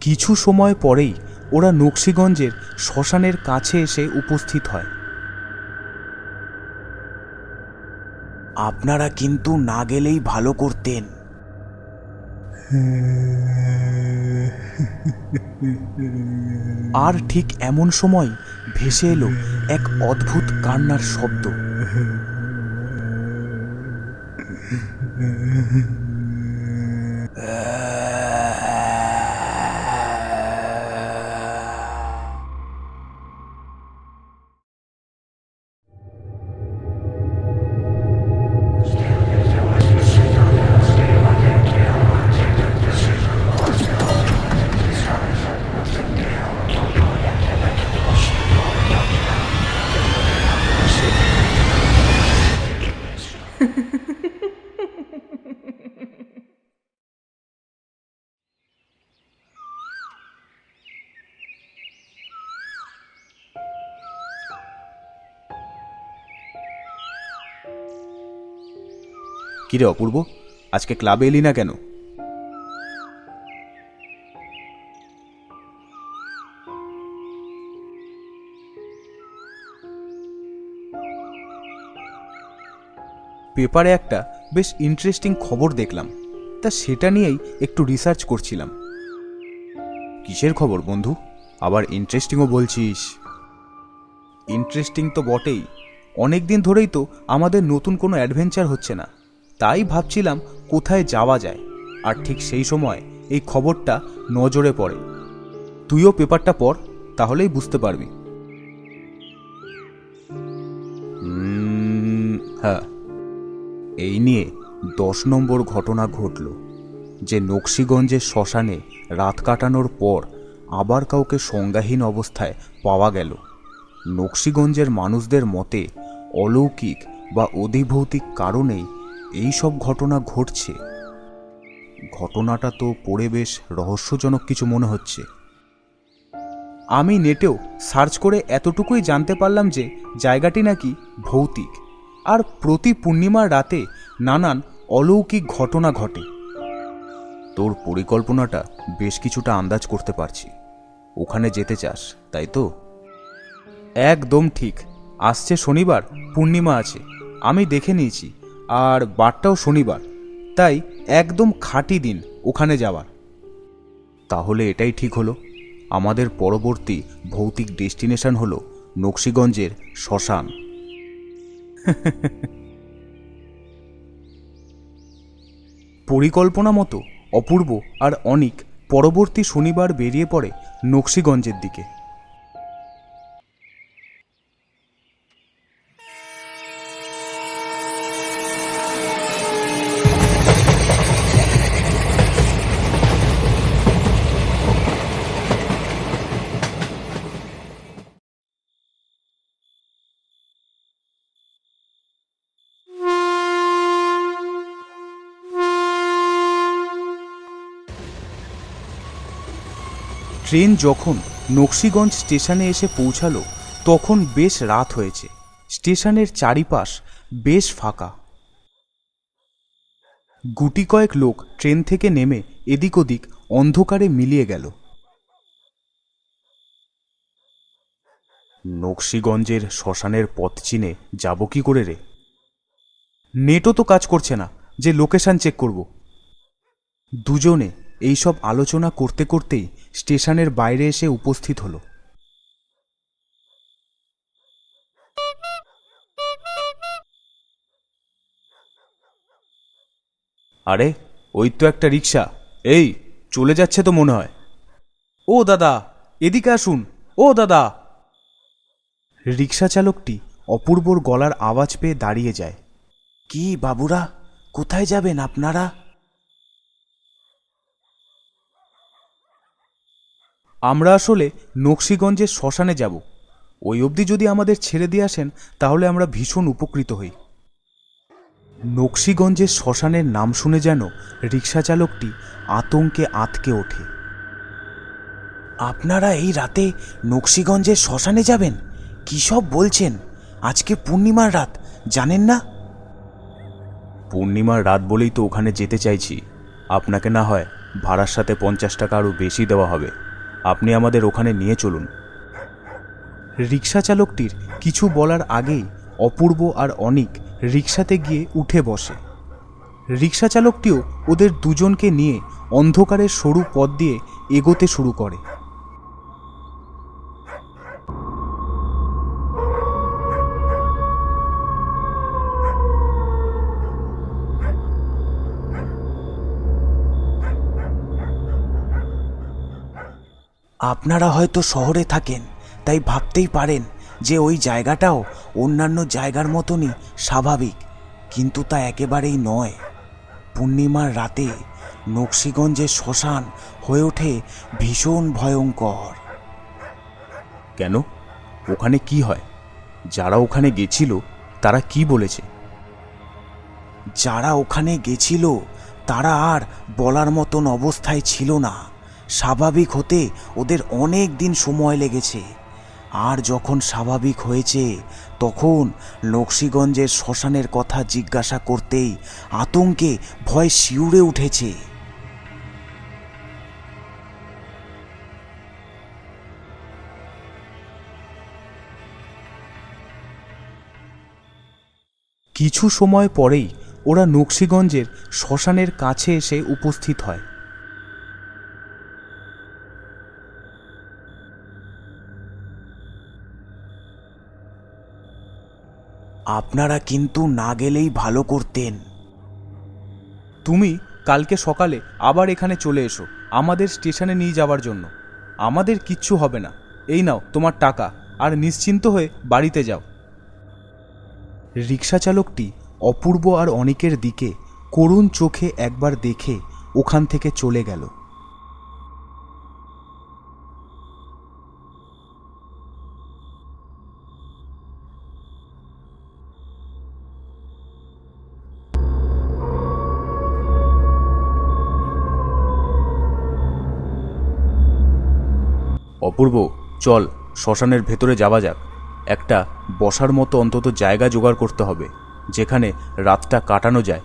কিছু সময় পরেই ওরা নকশিগঞ্জের শ্মশানের কাছে এসে উপস্থিত হয়। আপনারা কিন্তু না গেলেই ভালো করতেন। আর ঠিক এমন সময় ভেসে এলো এক অদ্ভুত কান্নার শব্দ। কিরে অপূর্ব? আজকে ক্লাবে এলি না কেন? পেপারে একটা বেশ ইন্টারেস্টিং খবর দেখলাম। তা সেটা নিয়েই একটু রিসার্চ করছিলাম। কিসের খবর বন্ধু? আবার ইন্টারেস্টিংও বলছিস। ইন্টারেস্টিং তো বটেই। অনেক দিন ধরেই তো আমাদের নতুন কোনো অ্যাডভেঞ্চার হচ্ছে না। তাই ভাবছিলাম কোথায় যাওয়া যায়। আর ঠিক সেই সময় এই খবরটা নজরে পড়ে। তুইও পেপারটা পড়, তাহলেই বুঝতে পারবি। হ্যাঁ। এই নিয়ে দশ নম্বর ঘটনা ঘটল, যে নকশিগঞ্জের শ্মশানে রাত কাটানোর পর আবার কাউকে সংজ্ঞাহীন অবস্থায় পাওয়া গেল। নকশিগঞ্জের মানুষদের মতে অলৌকিক বা অধিভৌতিক কারণেই এই সব ঘটনা ঘটছে। ঘটনাটা তো পড়ে বেশ রহস্যজনক কিছু মনে হচ্ছে। আমি নেটেও সার্চ করে এতটুকুই জানতে পারলাম যে জায়গাটি নাকি ভৌতিক। আর প্রতি পূর্ণিমার রাতে নানান অলৌকিক ঘটনা ঘটে। তোর পরিকল্পনাটা বেশ কিছুটা আন্দাজ করতে পারছি। ওখানে যেতে চাস, তাই তো? একদম ঠিক। আসছে শনিবার, পূর্ণিমা আছে। আমি দেখে নিয়েছি, আর বারটাও শনিবার। তাই একদম খাঁটি দিন ওখানে যাওয়ার। তাহলে এটাই ঠিক হলো। আমাদের পরবর্তী ভৌতিক ডেস্টিনেশন হলো নকশিগঞ্জের শ্মশান। পরিকল্পনা মতো অপূর্ব আর অনিক পরবর্তী শনিবার বেরিয়ে পড়ে নকশিগঞ্জের দিকে। ট্রেন যখন নকশিগঞ্জ স্টেশনে এসে পৌঁছালো, তখন বেশ রাত হয়েছে। স্টেশনের চারিপাশ বেশ ফাঁকা। গুটি কয়েক লোক ট্রেন থেকে নেমে এদিক ওদিক অন্ধকারে মিলিয়ে গেল। নকশিগঞ্জের শ্মশানের পথ চিনে যাব কি করে রে? নেটও তো কাজ করছে না, যে লোকেশান চেক করব। দুজনে এইসব আলোচনা করতে করতেই স্টেশনের বাইরে এসে উপস্থিত হলো। আরে ওই তো একটা রিক্সা এই চলে যাচ্ছে তো মনে হয়। ও দাদা এদিকে আসুন। ও দাদা। রিক্সা চালকটি অপূর্বর গলার আওয়াজ পেয়ে দাঁড়িয়ে যায়। কি বাবুরা কোথায় যাবেন আপনারা? আমরা আসলে নকশিগঞ্জের শ্মশানে যাব। ওই অবধি যদি আমাদের ছেড়ে দিয়ে আসেন, তাহলে আমরা ভীষণ উপকৃত হই। নকশিগঞ্জের শ্মশানের নাম শুনে যেন রিক্সা চালকটি আতঙ্কে আতকে ওঠে। আপনারা এই রাতে নকশিগঞ্জের শ্মশানে যাবেন? কী সব বলছেন? আজকে পূর্ণিমার রাত, জানেন না? পূর্ণিমার রাত বলেই তো ওখানে যেতে চাইছি। আপনাকে না হয় ভাড়ার সাথে পঞ্চাশ টাকা আরও বেশি দেওয়া হবে। আপনি আমাদের ওখানে নিয়ে চলুন। রিক্সা চালকটির কিছু বলার আগেই অপূর্ব আর অনিক রিক্সাতে গিয়ে উঠে বসে। রিক্সা চালকটিও ওদের দুজনকে নিয়ে অন্ধকারের সরু পথ দিয়ে এগোতে শুরু করে। আপনারা হয়তো শহরে থাকেন তাই ভাবতেই পারেন যে ওই জায়গাটাও অন্যান্য জায়গার মতনই স্বাভাবিক কিন্তু তা একেবারেই নয়। পূর্ণিমার রাতে নকশিগঞ্জের শ্মশান হয়ে ওঠে ভীষণ ভয়ঙ্কর। কেন? ওখানে কি হয়? যারা ওখানে গেছিল তারা কি বলেছে? যারা ওখানে গেছিল তারা আর বলার মতন অবস্থায় ছিল না। স্বাভাবিক হতে ওদের অনেক দিন সময় লেগেছে। আর যখন স্বাভাবিক হয়েছে, তখন নকশিগঞ্জের শ্মশানের কথা জিজ্ঞাসা করতেই আতঙ্কে ভয় শিউরে উঠেছে। কিছু সময় পরেই ওরা নকশিগঞ্জের শ্মশানের কাছে এসে উপস্থিত হয়। আপনারা কিন্তু না গেলেই ভালো করতেন। তুমি কালকে সকালে আবার এখানে চলে এসো, আমাদের স্টেশনে নিয়ে যাওয়ার জন্য। আমাদের কিচ্ছু হবে না। এই নাও তোমার টাকা, আর নিশ্চিন্ত হয়ে বাড়িতে যাও। রিক্সা চালকটি অপূর্ব আর অনেকের দিকে করুণ চোখে একবার দেখে ওখান থেকে চলে গেল। অপূর্ব। চল, শ্মশানের ভেতরে যাওয়া যাক। একটা বসার মতো অন্তত জায়গা জোগাড় করতে হবে, যেখানে রাতটা কাটানো যায়।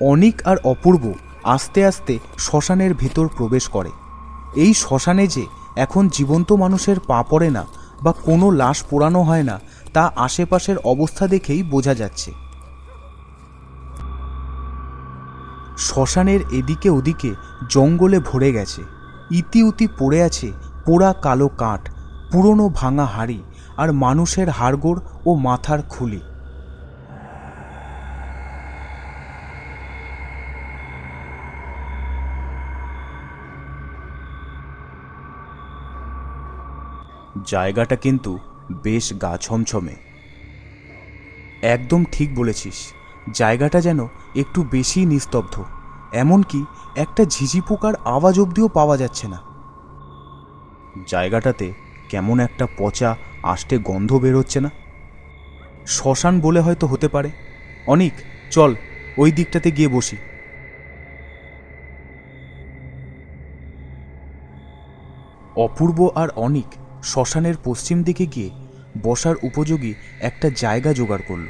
অনিক আর অপূর্ব আস্তে আস্তে শ্মশানের ভেতর প্রবেশ করে। এই শ্মশানে যে এখন জীবন্ত মানুষের পা পড়ে না বা কোনো লাশ পোড়ানো হয় না, তা আশেপাশের অবস্থা দেখেই বোঝা যাচ্ছে। শ্মশানের এদিকে ওদিকে জঙ্গলে ভরে গেছে। ইতিউতি পড়ে আছে পোড়া কালো কাঠ, পুরনো ভাঙা হাড়ি আর মানুষের হাড়গোড় ও মাথার খুলি। জায়গাটা কিন্তু বেশ গা ছমছমে। একদম ঠিক বলেছিস, জায়গাটা যেন একটু বেশি নিস্তব্ধ, এমনকি একটা ঝিঝি পোকার আওয়াজ অবধিও পাওয়া যাচ্ছে না। জায়গাটাতে কেমন একটা পচা, আষ্টে গন্ধ বেরোচ্ছে না? শ্মশান বলে হয়তো হতে পারে। অনিক, চল, ওই দিকটাতে গিয়ে বসি। অপূর্ব আর অনিক শ্মশানের পশ্চিম দিকে গিয়ে বসার উপযোগী একটা জায়গা জোগাড় করল।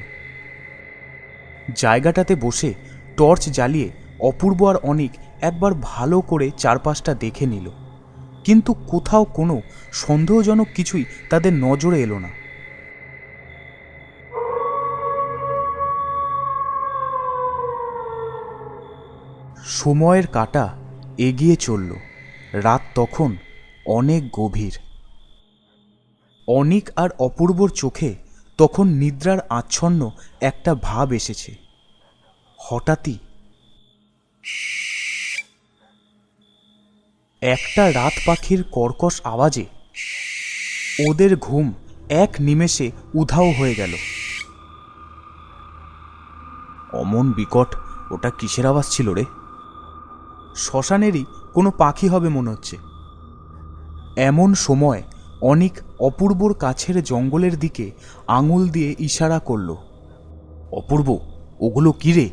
জায়গাটাতে বসে টর্চ জ্বালিয়ে অপূর্ব আর অনিক একবার ভালো করে চারপাশটা দেখে নিল। কিন্তু কোথাও কোনো সন্দেহজনক কিছুই তাদের নজরে এলো না। সময়ের কাটা এগিয়ে চলল। রাত তখন অনেক গভীর। অনিক আর অপূর্বর চোখে তখন নিদ্রার আচ্ছন্ন একটা ভাব এসেছে। হঠাৎই একটা রাত পাখির কর্কশ আওয়াজে ওদের ঘুম এক নিমেষে উধাও হয়ে গেল। অমন বিকট, ওটা কিসের আওয়াজ ছিল রে? শ্মশানেরই কোনো পাখি হবে মনে হচ্ছে। এমন সময় অনিক অপূর্বর কাছের জঙ্গলের দিকে আঙুল দিয়ে ইশারা করল, অপূর্ব, ওগুলো কি রে?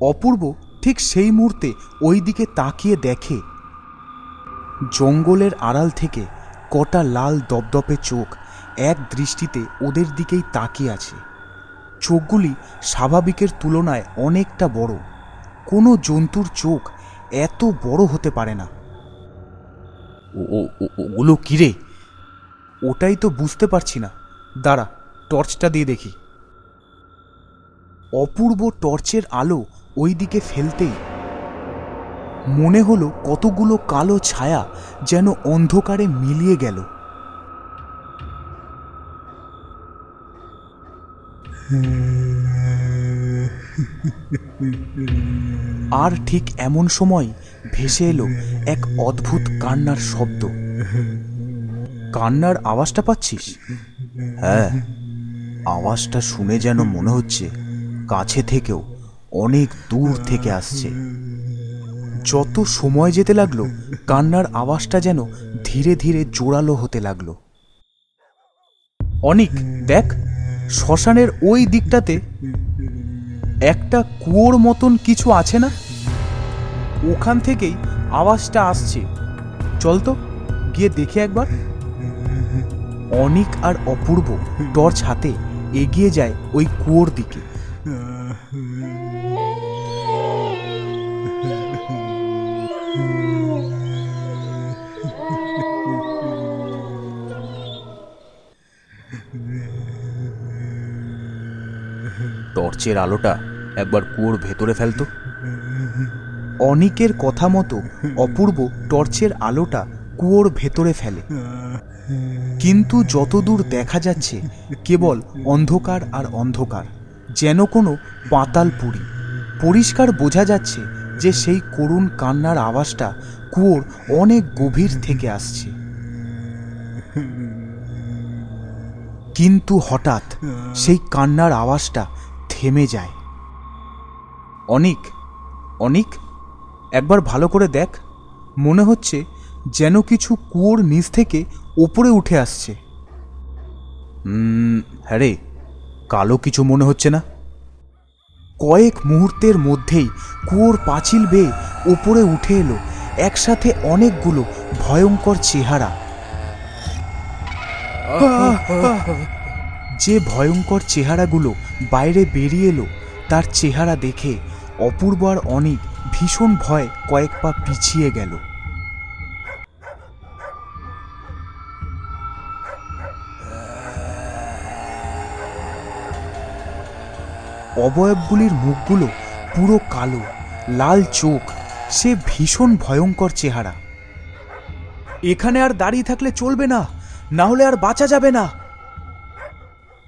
অপূর্ব ঠিক সেই মুহূর্তে ওই দিকে তাকিয়ে দেখে, জঙ্গলের আড়াল থেকে কটা লাল দপদপে চোখ এক দৃষ্টিতে ওদের দিকেই তাকিয়ে আছে। চোখগুলি স্বাভাবিকের তুলনায় অনেকটা বড়, কোনো জন্তুর চোখ এত বড় হতে পারে না। ওগুলো কিরে ওটাই তো বুঝতে পারছি না। দাঁড়া, টর্চটা দিয়ে দেখি। অপূর্ব টর্চের আলো ওই দিকে ফেলতেই মনে হলো কতগুলো কালো ছায়া যেন অন্ধকারে মিলিয়ে গেল। আর ঠিক এমন সময় ভেসে এলো এক অদ্ভুত কান্নার শব্দ। কান্নার আওয়াজটা পাচ্ছিস? হ্যাঁ আওয়াজটা শুনে যেন মনে হচ্ছে কাছে থেকেও অনেক দূর থেকে আসছে। যত সময় যেতে লাগল, কান্নার আওয়াজটা যেন ধীরে ধীরে জোরালো হতে লাগল। অনিক, দেখ, শ্মশানের ওই দিকটাতে একটা কুয়োর মতন কিছু আছে না? ওখান থেকেই আওয়াজটা আসছে। চল তো, গিয়ে দেখে একবার। অনিক আর অপূর্ব টর্চ হাতে এগিয়ে যায় ওই কুয়োর দিকে। টর্চের আলোটা একবার কুয়োর ভেতরে ফেলতো। অনিকের কথা মতো অপূর্ব টর্চের আলোটা কুয়োর ভেতরে ফেলে। কিন্তু যতদূর দেখা যাচ্ছে, কেবল অন্ধকার আর অন্ধকার, যেন কোনো পাতাল পুরী। পরিষ্কার বোঝা যাচ্ছে যে সেই করুণ কান্নার আওয়াজটা কুয়োর অনেক গভীর থেকে আসছে। কিন্তু হঠাৎ সেই কান্নার আওয়াজটা থেমে যায়। অনিক অনিক, একবার ভালো করে দেখ। মনে হচ্ছে যেন কিছু কুয়োর নিচ থেকে ওপরে উঠে আসছে। হ্যাঁ রে, কালো কিছু মনে হচ্ছে না? কয়েক মুহূর্তের মধ্যেই কুয়োর পাঁচিল বেয়ে ওপরে উঠে এলো একসাথে অনেকগুলো ভয়ঙ্কর চেহারা। যে ভয়ঙ্কর চেহারাগুলো বাইরে বেরিয়ে এলো, তার চেহারা দেখে অপূর্ব আর অনেক ভীষণ ভয় কয়েক পা পিছিয়ে গেল। অবয়বগুলির মুখগুলো পুরো কালো, লাল চোখ, সে ভীষণ ভয়ঙ্কর চেহারা। এখানে আর দাঁড়িয়ে থাকলে চলবে না না হলে আর বাঁচা যাবে না।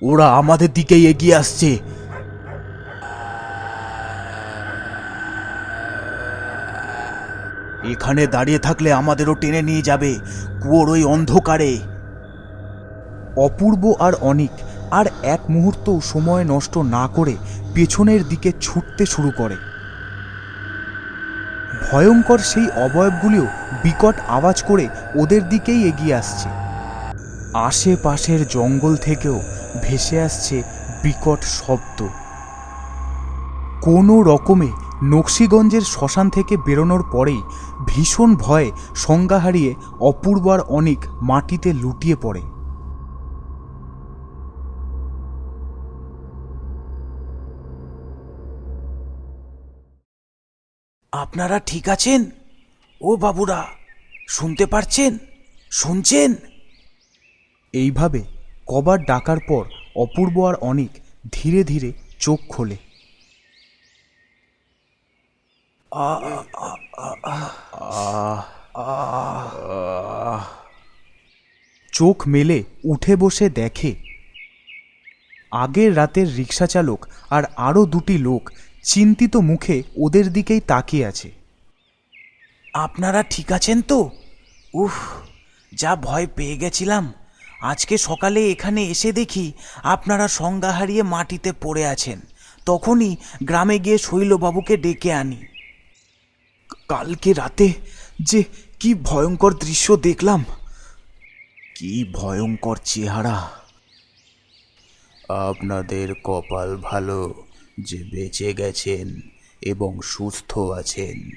ওরা আমাদের দিকেই এগিয়ে আসছে। এখানে দাঁড়িয়ে থাকলে আমাদেরও টেনে নিয়ে যাবে, কুয়োর ওই অন্ধকারে। অপূর্ব আর অনিক, আর এক মুহূর্ত সময় নষ্ট না করে পেছনের দিকে ছুটতে শুরু করে। ভয়ঙ্কর সেই অবয়বগুলিও বিকট আওয়াজ করে ওদের দিকেই এগিয়ে আসছে। আশেপাশের জঙ্গল থেকেও ভেসে আসছে বিকট শব্দ। কোনো রকমে নকশিগঞ্জের শ্মশান থেকে বেরোনোর পরেই ভীষণ ভয়ে সংজ্ঞা হারিয়ে অপূর্বার অনেক মাটিতে লুটিয়ে পড়ে। আপনারা ঠিক আছেন? ও বাবুরা, শুনতে পারছেন? শুনছেন? এইভাবে কবার ডাকার পর অপূর্ব আর অনেক ধীরে ধীরে চোখ খোলে। চোখ মেলে উঠে বসে দেখে, আগের রাতের রিক্সা চালক আর আরও দুটি লোক চিন্তিত মুখে ওদের দিকেই তাকিয়ে আছে। আপনারা ঠিক আছেন তো? উফ যা ভয় পেয়ে গেছিলাম। আজকে সকালে এখানে এসে দেখি আপনারা সংজ্ঞা হারিয়ে মাটিতে পড়ে আছেন। তখনই গ্রামে গিয়ে শৈলবাবুকে ডেকে আনি। কালকে রাতে যে কি ভয়ঙ্কর দৃশ্য দেখলাম। কি ভয়ঙ্কর চেহারা। আপনাদের কপাল ভালো। যে বেঁচে গেছেন এবং সুস্থ আছেন।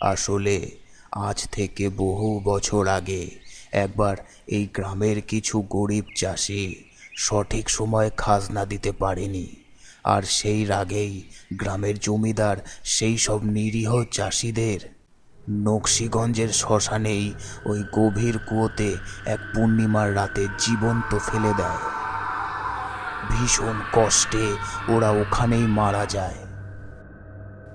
আসলে আজ থেকে বহু বছর আগে একবার এই গ্রামের কিছু গরিব চাষি সঠিক সময়ে খাজনা দিতে পারেনি। আর সেই রাগেই গ্রামের জমিদার সেই সব নিরীহ চাষিদের নকশিগঞ্জের শ্মশানেই ওই গভীর কুয়োতে এক পূর্ণিমার রাতে জীবন্ত ফেলে দেয়। ভীষণ কষ্টে ওরা ওখানেই মারা যায়।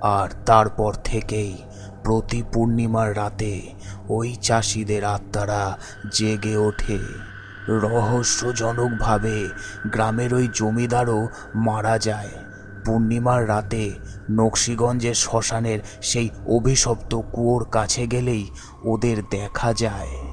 আর তারপর থেকেই প্রতি পূর্ণিমার রাতে ওই চাষিদের আত্মারা জেগে ওঠে। রহস্যজনকভাবে গ্রামের ওই জমিদারও মারা যায়। পূর্ণিমার রাতে নকশিগঞ্জের শ্মশানের সেই অভিশপ্ত কুয়োর কাছে গেলেই ওদের দেখা যায়।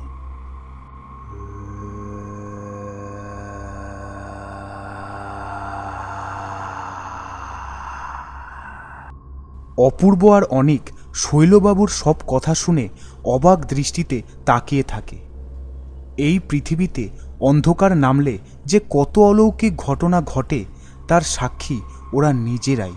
অপূর্ব আর অনেক শৈলবাবুর সব কথা শুনে অবাক দৃষ্টিতে তাকিয়ে থাকে। এই পৃথিবীতে অন্ধকার নামলে যে কত অলৌকিক ঘটনা ঘটে, তার সাক্ষী ওরা নিজেরাই।